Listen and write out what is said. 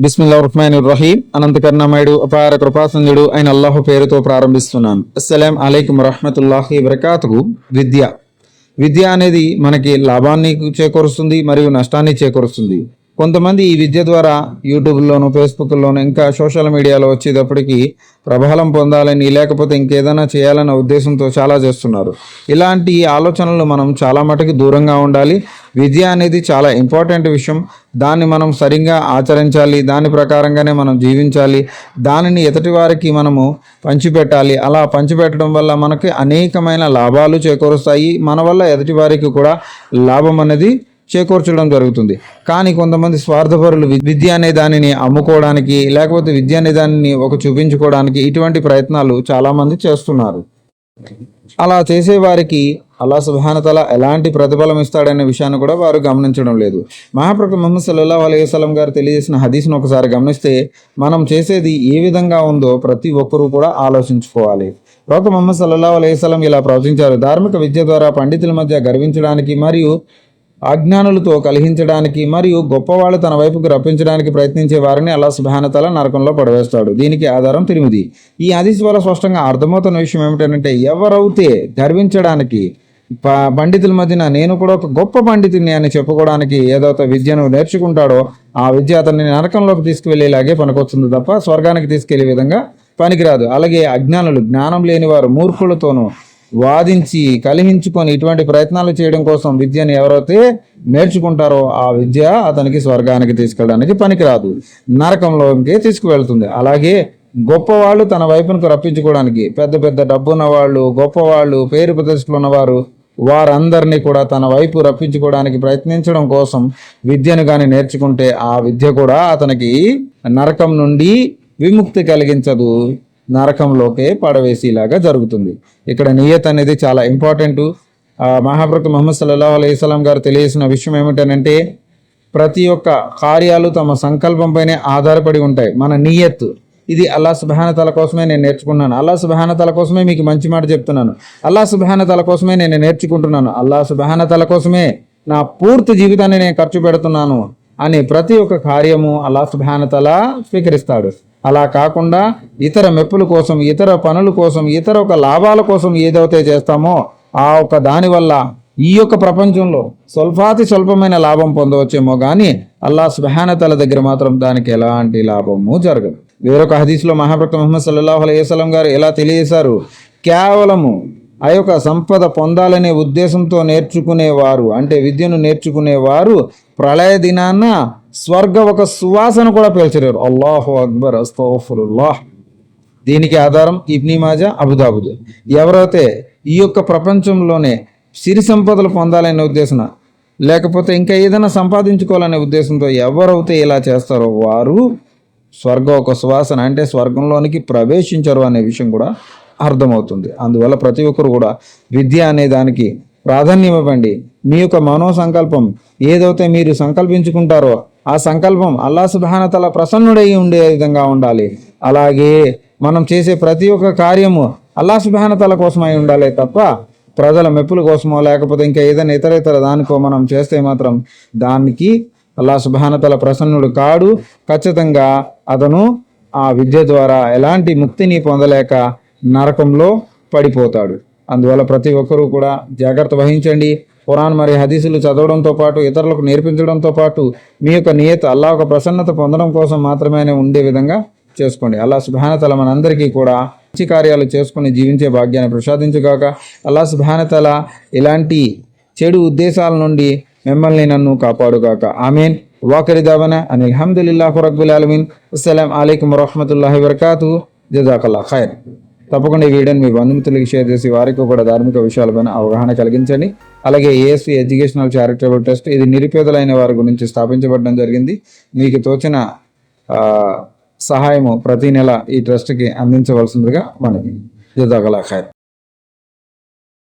బిస్మిల్లా రుహ్మాన్ రహీం అనంత కరుణమయుడు అపార కృపాసంధుడు అయిన అల్లాహు పేరుతో ప్రారంభిస్తున్నాను. అస్సలం అలైకుం రహమతుల్లాహి వరకాతుకు విద్య. విద్య అనేది మనకి లాభాన్ని చేకూరుస్తుంది మరియు నష్టాన్ని చేకూరుస్తుంది. కొంతమంది ఈ విద్య ద్వారా యూట్యూబ్లోను ఫేస్బుక్లోను ఇంకా సోషల్ మీడియాలో వచ్చేటప్పటికి ప్రభావం పొందాలని లేకపోతే ఇంకేదైనా చేయాలన్న ఉద్దేశంతో చాలా చేస్తున్నారు. ఇలాంటి ఆలోచనలు మనం చాలా మటుకు దూరంగా ఉండాలి. విద్య అనేది చాలా ఇంపార్టెంట్ విషయం. దాన్ని మనం సరిగ్గా ఆచరించాలి. దాని ప్రకారంగానే మనం జీవించాలి. దానిని ఎదుటి వారికి మనము పంచిపెట్టాలి. అలా పంచిపెట్టడం వల్ల మనకి అనేకమైన లాభాలు చేకూరుస్తాయి. మన వల్ల ఎదుటి వారికి కూడా లాభం అనేది చేకూర్చడం జరుగుతుంది. కానీ కొంతమంది స్వార్థపరులు విద్య అనే దానిని అమ్ముకోవడానికి లేకపోతే విద్య అనే దానిని ఒక చూపించుకోవడానికి ఇటువంటి ప్రయత్నాలు చాలామంది చేస్తున్నారు. అలా చేసే వారికి అల్లా సుభానతల ఎలాంటి ప్రతిఫలం ఇస్తాడనే విషయాన్ని కూడా వారు గమనించడం లేదు. మహాప్రభు మహమ్మద్ సల్లాహ్ అలైహి వసల్లం గారు తెలియజేసిన హదీస్ను ఒకసారి గమనిస్తే మనం చేసేది ఏ విధంగా ఉందో ప్రతి ఒక్కరూ కూడా ఆలోచించుకోవాలి. ప్రవక్త మహమ్మద్ సల్లాహ్ అలైహి ఇలా ప్రవచించారు ధార్మిక విద్య ద్వారా పండితుల మధ్య గర్వించడానికి మరియు అజ్ఞానులతో కలిగించడానికి మరియు గొప్పవాళ్ళు తన వైపుకు రప్పించడానికి ప్రయత్నించే వారిని అలా సుభానతల నరకంలో పడవేస్తాడు. దీనికి ఆధారం తిరిమిది. ఈ ఆదేశ వల్ల స్పష్టంగా అర్థమవుతున్న విషయం ఏమిటంటే ఎవరైతే గర్వించడానికి ప పండితుల మధ్యన నేను కూడా ఒక గొప్ప పండితుని అని చెప్పుకోవడానికి ఏదైతే విద్యను నేర్చుకుంటాడో ఆ విద్య అతన్ని నరకంలోకి తీసుకువెళ్ళేలాగే పనికొస్తుంది తప్ప స్వర్గానికి తీసుకెళ్ళే విధంగా పనికిరాదు. అలాగే అజ్ఞానులు జ్ఞానం లేని వారు మూర్ఖులతోనూ వాదించి కలిహించుకొని ఇటువంటి ప్రయత్నాలు చేయడం కోసం విద్యను ఎవరైతే నేర్చుకుంటారో ఆ విద్య అతనికి స్వర్గానికి తీసుకెళ్ళడానికి పనికిరాదు. నరకంలోకి తీసుకువెళ్తుంది. అలాగే గొప్పవాళ్ళు తన వైపునకు రప్పించుకోవడానికి పెద్ద పెద్ద డబ్బున్న వాళ్ళు గొప్పవాళ్ళు పేరు ప్రతిష్టలు ఉన్నవారు వారందరినీ కూడా తన వైపు రప్పించుకోవడానికి ప్రయత్నించడం కోసం విద్యను కానీ నేర్చుకుంటే ఆ విద్య కూడా అతనికి నరకం నుండి విముక్తి కలిగించదు. నరకంలోకే పడవేసేలాగా జరుగుతుంది. ఇక్కడ నియత్ అనేది చాలా ఇంపార్టెంట్. మహాప్రభు ముహమ్మద్ సల్లాహ్ అలైస్లాం గారు తెలియజేసిన విషయం ఏమిటనంటే ప్రతి ఒక్క కార్యాలు తమ సంకల్పంపైనే ఆధారపడి ఉంటాయి. మన నియత్ ఇది అల్లా సుభానతల కోసమే నేను నేర్చుకున్నాను అల్లా సుభానతల కోసమే మీకు మంచి మాట చెప్తున్నాను. అల్లా సుభానతల కోసమే నేను నేర్చుకుంటున్నాను. అల్లా సుభానతల కోసమే నా పూర్తి జీవితాన్ని నేను ఖర్చు పెడుతున్నాను అని ప్రతి ఒక్క కార్యము అల్లా సుభానతల స్వీకరిస్తాడు. అలా కాకుండా ఇతర మెప్పుల కోసం ఇతర పనుల కోసం ఇతర ఒక లాభాల కోసం ఏదైతే చేస్తామో ఆ ఒక దానివల్ల ఈ యొక్క ప్రపంచంలో స్వల్పాతి స్వల్పమైన లాభం పొందవచ్చేమో కానీ అల్లా సుబానతల దగ్గర మాత్రం దానికి ఎలాంటి లాభము జరగదు. వేరొక హదీస్లో మహాప్రక్త ముహమ్మద్ సల్లాహు అలైవలం గారు ఎలా తెలియజేశారు? కేవలము ఆ యొక్క సంపద పొందాలనే ఉద్దేశంతో నేర్చుకునేవారు అంటే విద్యను నేర్చుకునేవారు ప్రళయ దినాన స్వర్గ ఒక సువాసన కూడా పేల్చలేరు. అల్లాహు అక్బర్ అస్తఫుల్లాహ్ దీనికి ఆధారం ఇబ్ని మాజా అబుదాబుద్. ఎవరైతే ఈ యొక్క ప్రపంచంలోనే సిరి సంపదలు పొందాలనే ఉద్దేశం లేకపోతే ఇంకా ఏదైనా సంపాదించుకోవాలనే ఉద్దేశంతో ఎవరైతే ఇలా చేస్తారో వారు స్వర్గం ఒక సువాసన అంటే స్వర్గంలోనికి ప్రవేశించరు అనే విషయం కూడా అర్థమవుతుంది. అందువల్ల ప్రతి ఒక్కరు కూడా విద్య అనే దానికి ప్రాధాన్యం ఇవ్వండి. మీ యొక్క మనో సంకల్పం ఏదైతే మీరు సంకల్పించుకుంటారో ఆ సంకల్పం అల్లా సుబానతల ప్రసన్నుడై ఉండే విధంగా ఉండాలి. అలాగే మనం చేసే ప్రతి ఒక్క కార్యము అల్లా సుబానతల కోసమై ఉండాలి తప్ప ప్రజల మెప్పుల కోసమో లేకపోతే ఇంకా ఏదైనా ఇతర ఇతర దానికో మనం చేస్తే మాత్రం దానికి అల్లా సుబానతల ప్రసన్నుడు కాడు. ఖచ్చితంగా అతను ఆ విద్య ద్వారా ఎలాంటి ముక్తిని పొందలేక నరకంలో పడిపోతాడు. అందువల్ల ప్రతి ఒక్కరూ కూడా జాగ్రత్త వహించండి. ఖురాన్ మరి హదీసులు చదవడంతో పాటు ఇతరులకు నేర్పించడంతో పాటు మీ యొక్క నియత అల్లా ఒక ప్రసన్నత పొందడం కోసం మాత్రమే ఉండే విధంగా చేసుకోండి. అల్లా సుభానతల మనందరికీ కూడా మంచి కార్యాలు చేసుకుని జీవించే భాగ్యాన్ని ప్రసాదించుగాక. అల్లా సుభానతల ఇలాంటి చెడు ఉద్దేశాల నుండి మిమ్మల్ని నన్ను కాపాడుగాక. ఆమెన్. వాకరి దావన అని అల్హమ్దుల్లాహు రబ్బుల్ ఆలమీన్. అస్సలం అయికం వరహమతుల్లాహి వరకాతు. జజాకల్లా ఖైర్. తప్పకుండా ఈ వీడియోని మీ బంధుమిత్రులకి షేర్ చేసి వారికి కూడా ధార్మిక విషయాలపైన అవగాహన కలిగించండి. అలాగే ఏఎస్సీ ఎడ్యుకేషనల్ చారిటబుల్ ట్రస్ట్ ఇది నిరుపేదలైన వారి గురించి స్థాపించబడడం జరిగింది. మీకు తోచిన సహాయము ప్రతి నెల ఈ ట్రస్ట్కి అందించవలసిందిగా మనకి జజాకల్లా ఖైర్